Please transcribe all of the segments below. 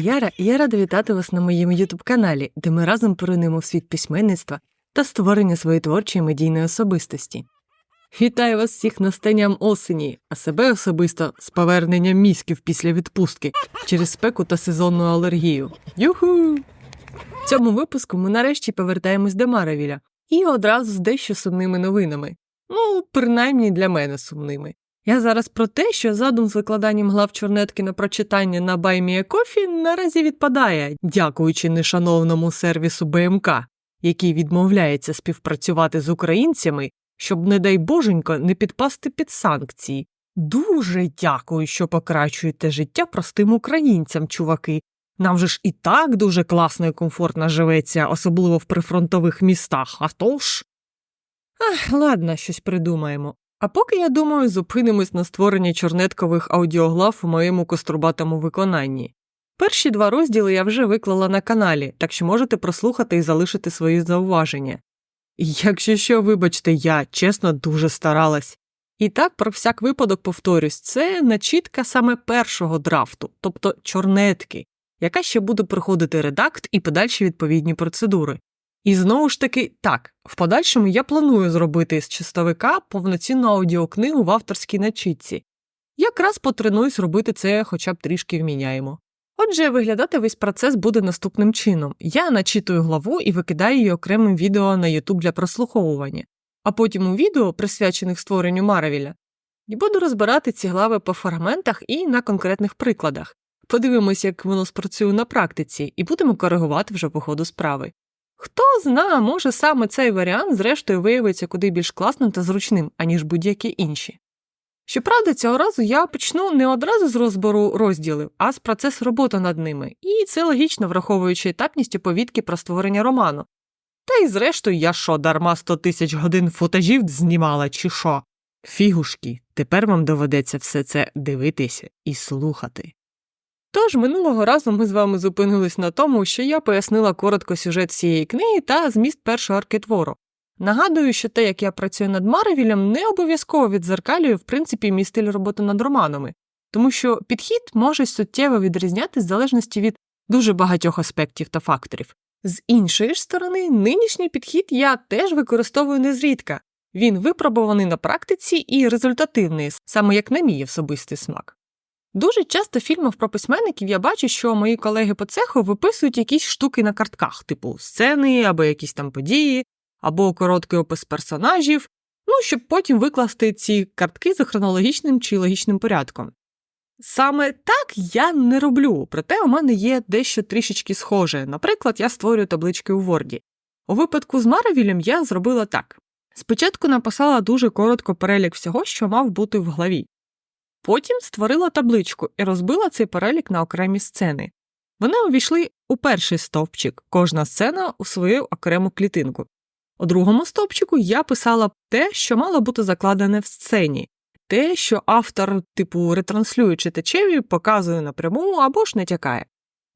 Яра, і я рада вітати вас на моєму ютуб каналі, де ми разом поринемо в світ письменництва та створення своєї творчої медійної особистості. Вітаю вас всіх настанням осені, а себе особисто з поверненням мізків після відпустки через спеку та сезонну алергію. Юху! В цьому випуску ми нарешті повертаємось до Маравіля і одразу з дещо сумними новинами. Ну, принаймні для мене сумними. Я зараз про те, що задум з викладанням глав чорнетки на прочитання на Баймієкофі наразі відпадає, дякуючи нешановному сервісу БМК, який відмовляється співпрацювати з українцями, щоб, не дай боженько, не підпасти під санкції. Дуже дякую, що покращуєте життя простим українцям, чуваки. Нам же ж і так дуже класно і комфортно живеться, особливо в прифронтових містах, а то ж. Ах, ладно, щось придумаємо. А поки я думаю, зупинимось на створенні чорнеткових аудіоглав у моєму кострубатому виконанні. Перші два розділи я вже виклала на каналі, так що можете прослухати і залишити свої зауваження. Якщо що, вибачте, я чесно дуже старалась. І так, про всяк випадок повторюсь, це начітка саме першого драфту, тобто чорнетки, яка ще буде проходити редакт і подальші відповідні процедури. І знову ж таки, так, в подальшому я планую зробити з чистовика повноцінну аудіокнигу в авторській начітці. Якраз потренуюсь робити це хоча б трішки вміняємо. Отже, виглядати весь процес буде наступним чином: я начитую главу і викидаю її окремим відео на YouTube для прослуховування, а потім у відео, присвячених створенню Маравіля, буду розбирати ці глави по фрагментах і на конкретних прикладах. Подивимось, як воно спрацює на практиці, і будемо коригувати вже по ходу справи. Хто зна, може саме цей варіант, зрештою, виявиться куди більш класним та зручним, аніж будь-які інші. Щоправда, цього разу я почну не одразу з розбору розділів, а з процесу роботи над ними, і це логічно враховуючи етапність оповідки про створення роману. Та й зрештою, я що, дарма 100 тисяч годин футажів знімала, чи що? Фігушки, тепер вам доведеться все це дивитися і слухати. Тож минулого разу ми з вами зупинились на тому, що я пояснила коротко сюжет цієї книги та зміст першого аркетвору. Нагадую, що те, як я працюю над Марвілем, не обов'язково відзеркалює, в принципі, мій стиль роботи над романами, тому що підхід може суттєво відрізнятися в залежності від дуже багатьох аспектів та факторів. З іншої ж сторони, нинішній підхід я теж використовую незрідка. Він випробуваний на практиці і результативний, саме як на мій особистий смак. Дуже часто в фільмах про письменників я бачу, що мої колеги по цеху виписують якісь штуки на картках, типу сцени або якісь там події, або короткий опис персонажів, ну щоб потім викласти ці картки за хронологічним чи логічним порядком. Саме так я не роблю, проте у мене є дещо трішечки схоже. Наприклад, я створюю таблички у Word. У випадку з Маравілем я зробила так. Спочатку написала дуже коротко перелік всього, що мав бути в главі. Потім створила табличку і розбила цей перелік на окремі сцени. Вони увійшли у перший стовпчик, кожна сцена у свою окрему клітинку. У другому стовпчику я писала те, що мало бути закладене в сцені, те, що автор, типу, ретранслює читачеві, показує напряму або ж натякає.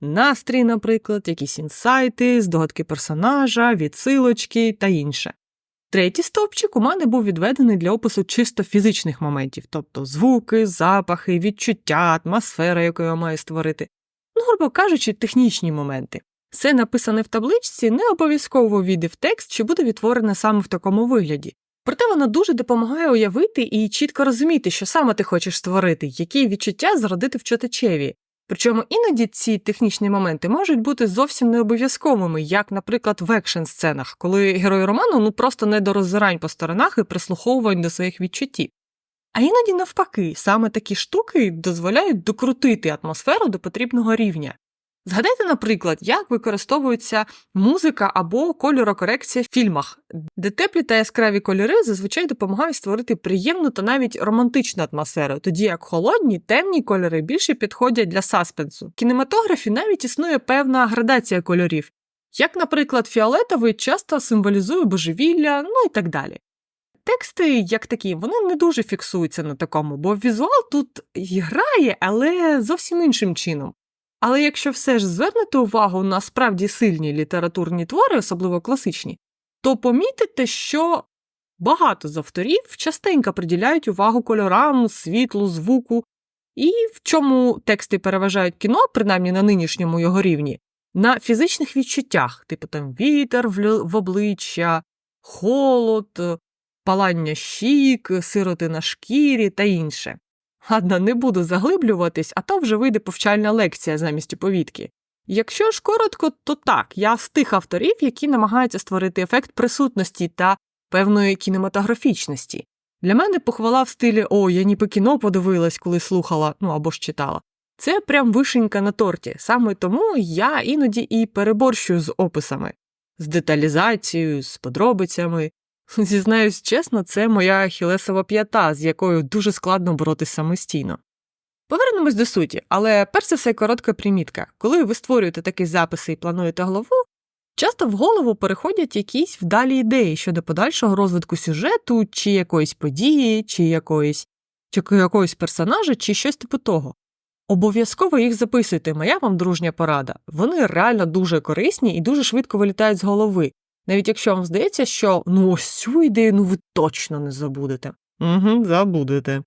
Настрій, наприклад, якісь інсайти, здогадки персонажа, відсилочки та інше. Третій стовпчик у мене був відведений для опису чисто фізичних моментів, тобто звуки, запахи, відчуття, атмосфера, яку я маю створити, ну, грубо кажучи, технічні моменти. Все написане в табличці не обов'язково війде в текст чи буде відтворене саме в такому вигляді. Проте воно дуже допомагає уявити і чітко розуміти, що саме ти хочеш створити, які відчуття зародити в читачеві. Причому іноді ці технічні моменти можуть бути зовсім не обов'язковими, як, наприклад, в екшн сценах, коли герой роману ну просто не до роззирань по сторонах і прислуховувань до своїх відчуттів. А іноді навпаки, саме такі штуки дозволяють докрутити атмосферу до потрібного рівня. Згадайте, наприклад, як використовується музика або кольорокорекція в фільмах, де теплі та яскраві кольори зазвичай допомагають створити приємну та навіть романтичну атмосферу, тоді як холодні, темні кольори більше підходять для саспенсу. В кінематографі навіть існує певна градація кольорів, як, наприклад, фіолетовий часто символізує божевілля, ну і так далі. Тексти, як такі, вони не дуже фіксуються на такому, бо візуал тут грає, але зовсім іншим чином. Але якщо все ж звернете увагу на справді сильні літературні твори, особливо класичні, то помітите, що багато з авторів частенько приділяють увагу кольорам, світлу, звуку, І в чому тексти переважають кіно, принаймні на нинішньому його рівні, на фізичних відчуттях, типу там вітер в, обличчя, холод, палання щік, сироти на шкірі та інше. Ладно, не буду заглиблюватись, а то вже вийде повчальна лекція замість оповідки. Якщо ж коротко, то так, я з тих авторів, які намагаються створити ефект присутності та певної кінематографічності. Для мене похвала в стилі О, я ніби кіно подивилась, коли слухала, ну або ж читала. Це прям вишенька на торті. Саме тому я іноді і переборщую з описами, з деталізацією, з подробицями. Зізнаюсь чесно, це моя хілесова п'ята, з якою дуже складно боротись самостійно. Повернемось до суті, але перш за все коротка примітка. Коли ви створюєте такі записи і плануєте голову, часто в голову переходять якісь вдалі ідеї щодо подальшого розвитку сюжету, чи якоїсь події, чи якоїсь, чи якогось персонажа, чи щось типу того. Обов'язково їх записуйте, моя вам дружня порада. Вони реально дуже корисні і дуже швидко вилітають з голови, навіть якщо вам здається, що ну ось цю ідею ну ви точно не забудете. Угу, забудете.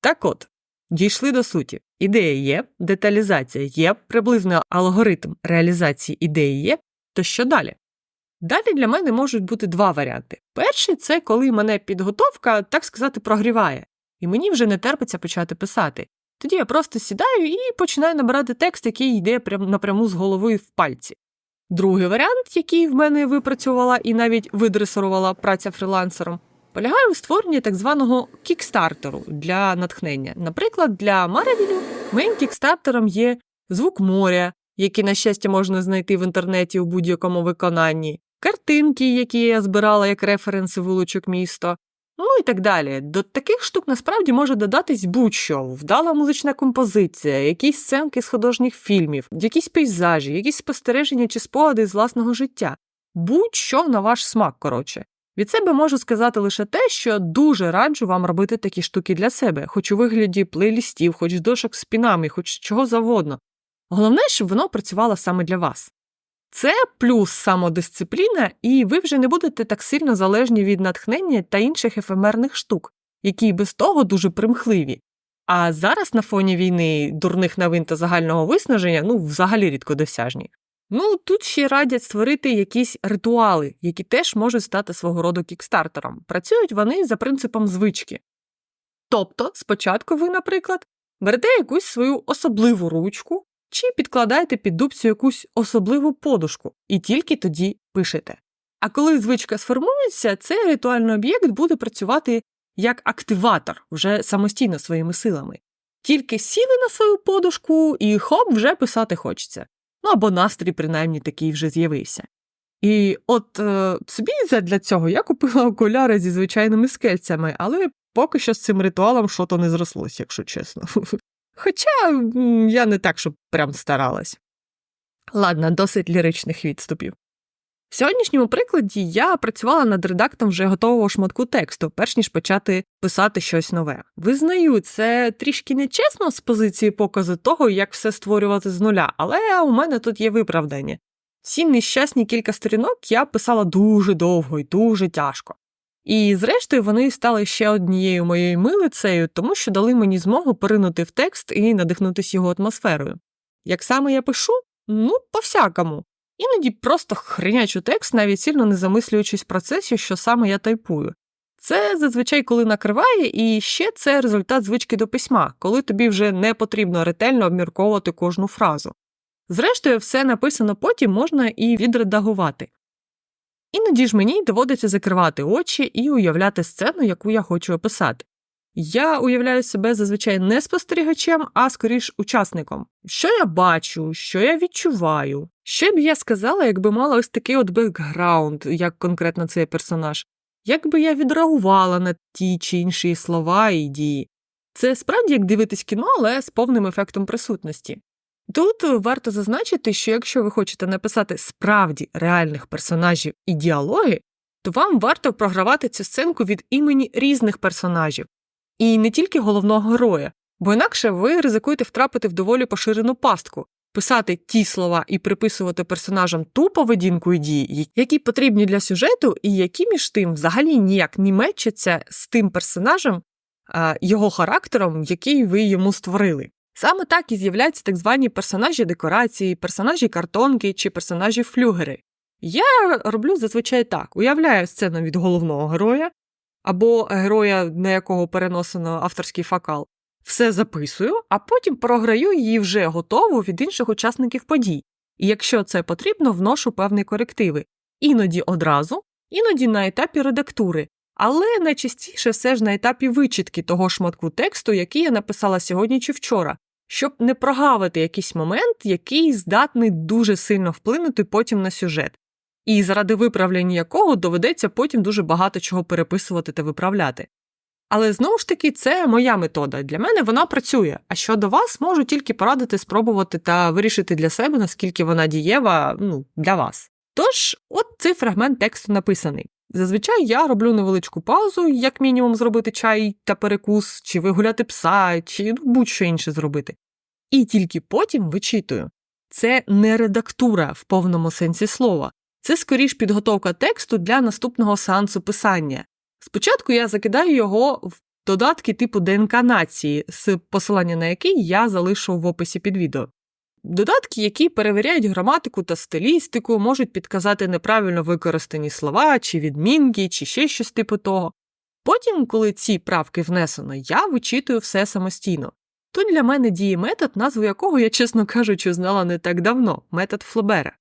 Так от, дійшли до суті. Ідея є, деталізація є, приблизно алгоритм реалізації ідеї є. То що далі? Далі для мене можуть бути два варіанти. Перший це коли мене підготовка, так сказати, прогріває, і мені вже не терпиться почати писати. Тоді я просто сідаю і починаю набирати текст, який йде прям напряму з голови в пальці. Другий варіант, який в мене випрацювала і навіть видресирувала праця фрілансером, полягає у створенні так званого кікстартеру для натхнення. Наприклад, для Маревілю моїм кікстартером є звук моря, який, на щастя, можна знайти в інтернеті у будь-якому виконанні, картинки, які я збирала як референси вуличок міста, ну і так далі. До таких штук насправді може додатись будь-що: вдала музична композиція, якісь сценки з художніх фільмів, якісь пейзажі, якісь спостереження чи спогади з власного життя. Будь-що на ваш смак, коротше. Від себе можу сказати лише те, що дуже раджу вам робити такі штуки для себе, хоч у вигляді плейлістів, хоч дошок з пінами, хоч чого завгодно. Головне, щоб воно працювало саме для вас. Це плюс самодисципліна, і ви вже не будете так сильно залежні від натхнення та інших ефемерних штук, які без того дуже примхливі. А зараз на фоні війни дурних новин та загального виснаження ну взагалі рідкодосяжні. Ну тут ще радять створити якісь ритуали, які теж можуть стати свого роду кікстартером. Працюють вони за принципом звички. Тобто, спочатку ви, наприклад, берете якусь свою особливу ручку чи підкладаєте під дубцю якусь особливу подушку і тільки тоді пишете. А коли звичка сформується, цей ритуальний об'єкт буде працювати як активатор вже самостійно своїми силами. Тільки сіли на свою подушку і хоп, вже писати хочеться. Ну або настрій, принаймні, такий вже з'явився. І от е, собі для цього я купила окуляри зі звичайними скельцями, але поки що з цим ритуалом що то не зрослось, якщо чесно. Хоча я не так, щоб прям старалась. Ладно, досить ліричних відступів. В сьогоднішньому прикладі я працювала над редактом вже готового шматку тексту, перш ніж почати писати щось нове. Визнаю, це трішки нечесно з позиції показу того, як все створювати з нуля, але у мене тут є виправдання. Ці нещасні кілька сторінок я писала дуже довго і дуже тяжко. І зрештою вони стали ще однією моєю милицею, тому що дали мені змогу поринути в текст і надихнутися його атмосферою. Як саме я пишу? Ну, по-всякому. Іноді просто хренячу текст, навіть сильно не замислюючись в процесі, що саме я тайпую. Це зазвичай коли накриває, і ще це результат звички до письма, коли тобі вже не потрібно ретельно обмірковувати кожну фразу. Зрештою, все написано потім можна і відредагувати. Іноді ж мені доводиться закривати очі і уявляти сцену, яку я хочу описати. Я уявляю себе зазвичай не спостерігачем, а скоріш учасником. Що я бачу, що я відчуваю, що б я сказала, якби мала ось такий от бекграунд, як конкретно цей персонаж, як би я відреагувала на ті чи інші слова і дії. Це справді як дивитись кіно, але з повним ефектом присутності. Тут варто зазначити, що якщо ви хочете написати справді реальних персонажів і діалоги, то вам варто програвати цю сценку від імені різних персонажів, і не тільки головного героя, бо інакше ви ризикуєте втрапити в доволі поширену пастку, писати ті слова і приписувати персонажам ту поведінку і дії, які потрібні для сюжету, і які між тим взагалі ніяк не мечаться з тим персонажем, е, його характером, який ви йому створили. Саме так і з'являються так звані персонажі декорації, персонажі картонки чи персонажі флюгери. Я роблю зазвичай так: уявляю сцену від головного героя або героя, на якого переносено авторський факал, все записую, а потім програю її вже готову від інших учасників подій. І якщо це потрібно, вношу певні корективи. Іноді одразу, іноді на етапі редактури, але найчастіше все ж на етапі вичітки того шматку тексту, який я написала сьогодні чи вчора, щоб не прогавити якийсь момент, який здатний дуже сильно вплинути потім на сюжет, і заради виправлення якого доведеться потім дуже багато чого переписувати та виправляти. Але знову ж таки, це моя метода. Для мене вона працює. А щодо вас, можу тільки порадити спробувати та вирішити для себе, наскільки вона дієва ну, для вас. Тож, от цей фрагмент тексту написаний. Зазвичай я роблю невеличку паузу, як мінімум зробити чай та перекус, чи вигуляти пса, чи ну, будь-що інше зробити. І тільки потім вичитую. Це не редактура в повному сенсі слова, це скоріш підготовка тексту для наступного сеансу писання. Спочатку я закидаю його в додатки типу ДНК нації, з посилання на який я залишу в описі під відео. Додатки, які перевіряють граматику та стилістику, можуть підказати неправильно використані слова, чи відмінки, чи ще щось типу того. Потім, коли ці правки внесено, я вичитую все самостійно. Тут для мене діє метод, назву якого я, чесно кажучи, знала не так давно метод Флобера.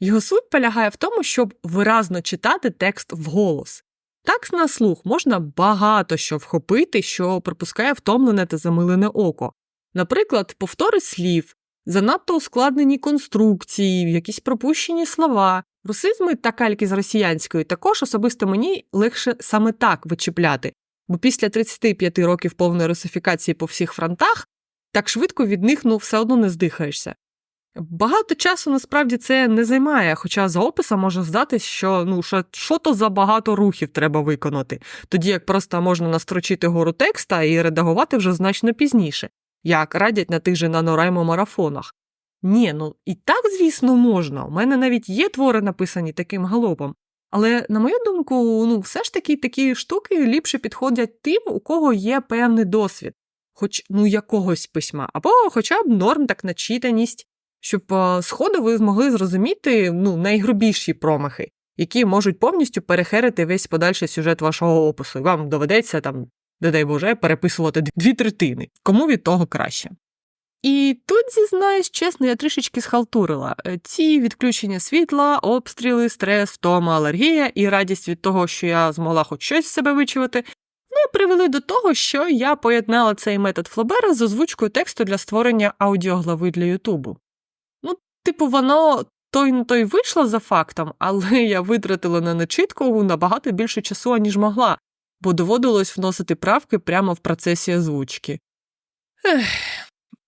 Його суть полягає в тому, щоб виразно читати текст вголос. Так на слух можна багато що вхопити, що пропускає втомлене та замилене око. Наприклад, повтори слів, занадто ускладнені конструкції, якісь пропущені слова, русизми та кальки з росіянської також особисто мені легше саме так вичіпляти, бо після 35 років повної русифікації по всіх фронтах так швидко від них ну все одно не здихаєшся. Багато часу насправді це не займає, хоча за описом може здатись, що ну що, що то за багато рухів треба виконати, тоді як просто можна настрочити гору текста і редагувати вже значно пізніше, як радять на тих же нанораймо-марафонах. Ні, ну і так, звісно, можна. У мене навіть є твори написані таким галопом. Але, на мою думку, ну все ж таки такі штуки ліпше підходять тим, у кого є певний досвід, хоч ну якогось письма, або хоча б норм так начитаність щоб сходу ви змогли зрозуміти ну, найгрубіші промахи, які можуть повністю перехерити весь подальший сюжет вашого опису. І вам доведеться там, не дай Боже, переписувати дві третини, кому від того краще. І тут, зізнаюсь, чесно, я трішечки схалтурила. Е, ці відключення світла, обстріли, стрес, втома, алергія і радість від того, що я змогла хоч щось з себе вичувати, вони привели до того, що я поєднала цей метод Флобера з озвучкою тексту для створення аудіоглави для Ютубу. Ну, Типу, воно той на той вийшло за фактом, але я витратила на начитку набагато більше часу, аніж могла, бо доводилось вносити правки прямо в процесі озвучки. Ех.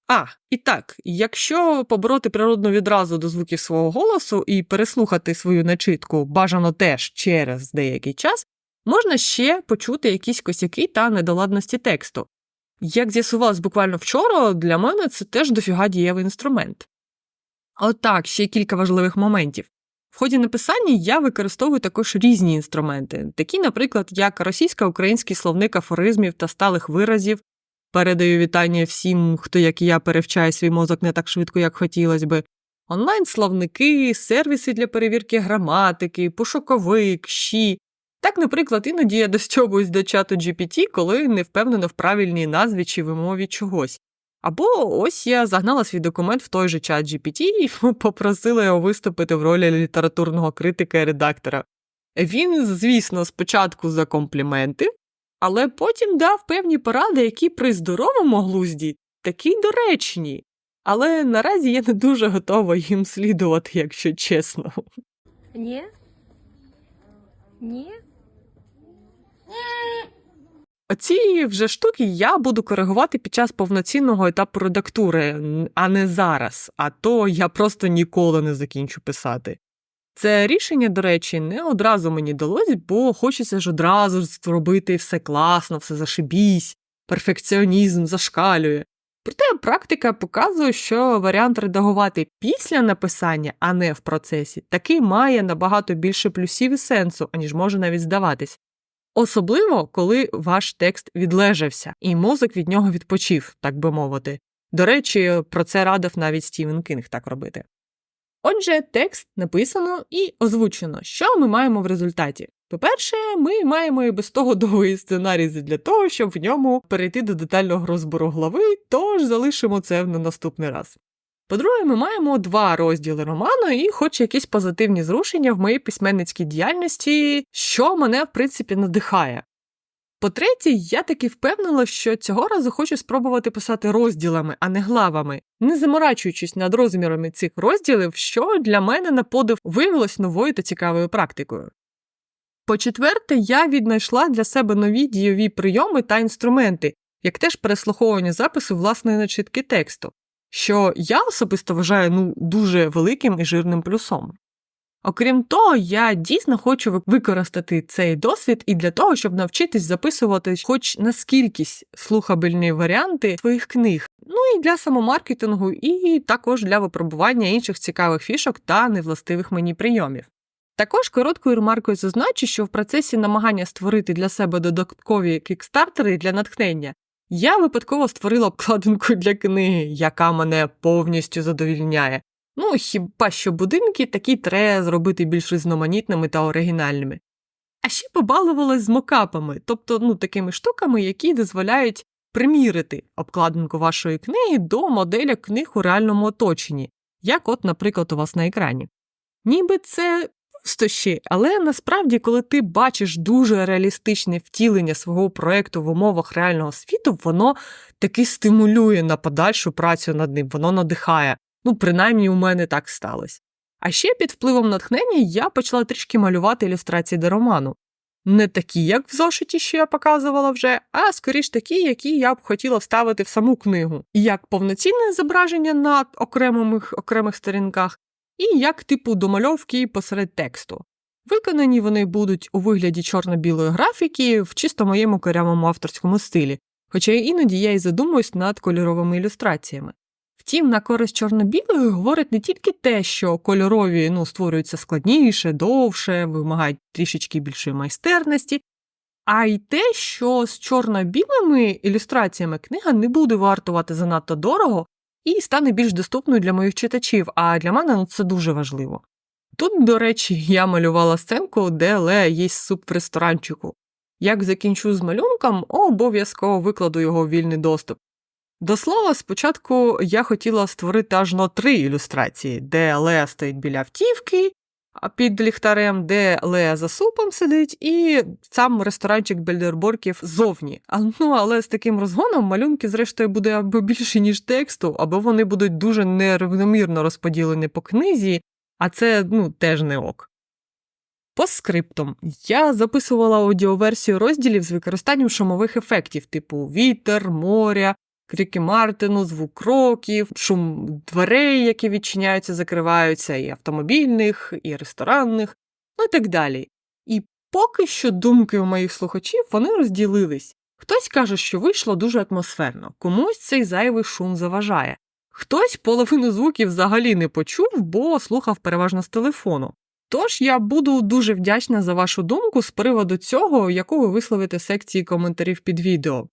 А, і так, якщо побороти природну відразу до звуків свого голосу і переслухати свою начитку бажано теж через деякий час, можна ще почути якісь косяки та недоладності тексту. Як з'ясувалось буквально вчора, для мене це теж дофіга дієвий інструмент. Отак, ще кілька важливих моментів. В ході написання я використовую також різні інструменти, такі, наприклад, як російсько-український словник афоризмів та сталих виразів. Передаю вітання всім, хто, як і я, перевчає свій мозок не так швидко, як хотілося би, онлайн-словники, сервіси для перевірки граматики, пошуковик, щі. Так, наприклад, іноді я достьобуюсь до чату GPT, коли не впевнена в правильній назві чи вимові чогось. Або ось я загнала свій документ в той же чат GPT і попросила його виступити в ролі літературного критика і редактора. Він, звісно, спочатку закомпліментив, але потім дав певні поради, які при здоровому глузді такі доречні. Але наразі я не дуже готова їм слідувати, якщо чесно. Ні? Ні? Оці вже штуки я буду коригувати під час повноцінного етапу редактури, а не зараз, а то я просто ніколи не закінчу писати. Це рішення, до речі, не одразу мені далось, бо хочеться ж одразу зробити все класно, все зашибісь, перфекціонізм зашкалює. Проте практика показує, що варіант редагувати після написання, а не в процесі, таки має набагато більше плюсів і сенсу, аніж може навіть здаватись. Особливо, коли ваш текст відлежався, і мозок від нього відпочив, так би мовити. До речі, про це радив навіть Стівен Кінг так робити. Отже, текст написано і озвучено. Що ми маємо в результаті? По-перше, ми маємо і без того довгий сценарій для того, щоб в ньому перейти до детального розбору глави, тож залишимо це на наступний раз. По-друге, ми маємо два розділи роману і хоч якісь позитивні зрушення в моїй письменницькій діяльності, що мене, в принципі, надихає. По-третє, я таки впевнила, що цього разу хочу спробувати писати розділами, а не главами, не заморачуючись над розмірами цих розділів, що для мене на подив виявилось новою та цікавою практикою. По-четверте, я віднайшла для себе нові дійові прийоми та інструменти, як теж переслуховування запису власної начитки тексту, що я особисто вважаю ну, дуже великим і жирним плюсом. Окрім того, я дійсно хочу використати цей досвід і для того, щоб навчитись записувати хоч наскількись слухабельні варіанти своїх книг, ну і для самомаркетингу, і також для випробування інших цікавих фішок та невластивих мені прийомів. Також короткою ремаркою зазначу, що в процесі намагання створити для себе додаткові кікстартери для натхнення я випадково створила обкладинку для книги, яка мене повністю задовільняє. Ну, хіба що будинки такі треба зробити більш різноманітними та оригінальними. А ще побалувалась з мокапами, тобто ну, такими штуками, які дозволяють примірити обкладинку вашої книги до моделя книг у реальному оточенні, як от, наприклад, у вас на екрані. Ніби це пустощі, але насправді, коли ти бачиш дуже реалістичне втілення свого проекту в умовах реального світу, воно таки стимулює на подальшу працю над ним, воно надихає. Ну, принаймні, у мене так сталося. А ще під впливом натхнення я почала трішки малювати ілюстрації до роману. Не такі, як в зошиті, що я показувала вже, а скоріш такі, які я б хотіла вставити в саму книгу, як повноцінне зображення на окремих окремих сторінках, і як типу домальовки посеред тексту. Виконані вони будуть у вигляді чорно-білої графіки в чисто моєму корявому авторському стилі, хоча іноді я й задумуюсь над кольоровими ілюстраціями. Втім, на користь чорно-білої говорить не тільки те, що кольорові ну, створюються складніше, довше, вимагають трішечки більшої майстерності, а й те, що з чорно-білими ілюстраціями книга не буде вартувати занадто дорого і стане більш доступною для моїх читачів, а для мене ну, це дуже важливо. Тут, до речі, я малювала сценку, де Лея їсть суп в ресторанчику. Як закінчу з малюнком, обов'язково викладу його в вільний доступ. До слова, спочатку я хотіла створити аж на три ілюстрації, де Лея стоїть біля автівки, під ліхтарем, де Лея за супом сидить, і сам ресторанчик Бельдерборків зовні. А, ну, але з таким розгоном малюнки, зрештою, буде або більше, ніж тексту, або вони будуть дуже нерівномірно розподілені по книзі, а це ну, теж не ок. По скриптам я записувала аудіоверсію розділів з використанням шумових ефектів, типу вітер, моря, крики Мартину, звук кроків, шум дверей, які відчиняються, закриваються, і автомобільних, і ресторанних, ну і так далі. І поки що думки у моїх слухачів вони розділились. Хтось каже, що вийшло дуже атмосферно, комусь цей зайвий шум заважає. Хтось половину звуків взагалі не почув, бо слухав переважно з телефону. Тож я буду дуже вдячна за вашу думку з приводу цього, яку ви висловите секції коментарів під відео.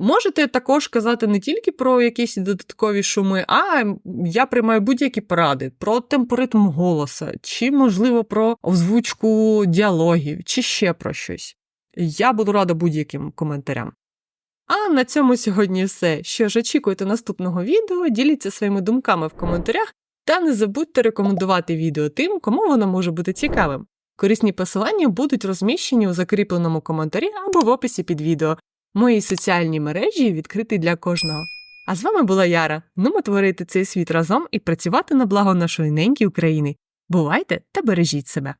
Можете також казати не тільки про якісь додаткові шуми, а я приймаю будь-які поради про темпоритм голоса, чи, можливо, про озвучку діалогів, чи ще про щось. Я буду рада будь-яким коментарям. А на цьому сьогодні все. Що ж, очікуйте наступного відео, діліться своїми думками в коментарях та не забудьте рекомендувати відео тим, кому воно може бути цікавим. Корисні посилання будуть розміщені у закріпленому коментарі або в описі під відео. Мої соціальні мережі відкриті для кожного. А з вами була Яра. Нумо творити цей світ разом і працювати на благо нашої неньки України. Бувайте та бережіть себе!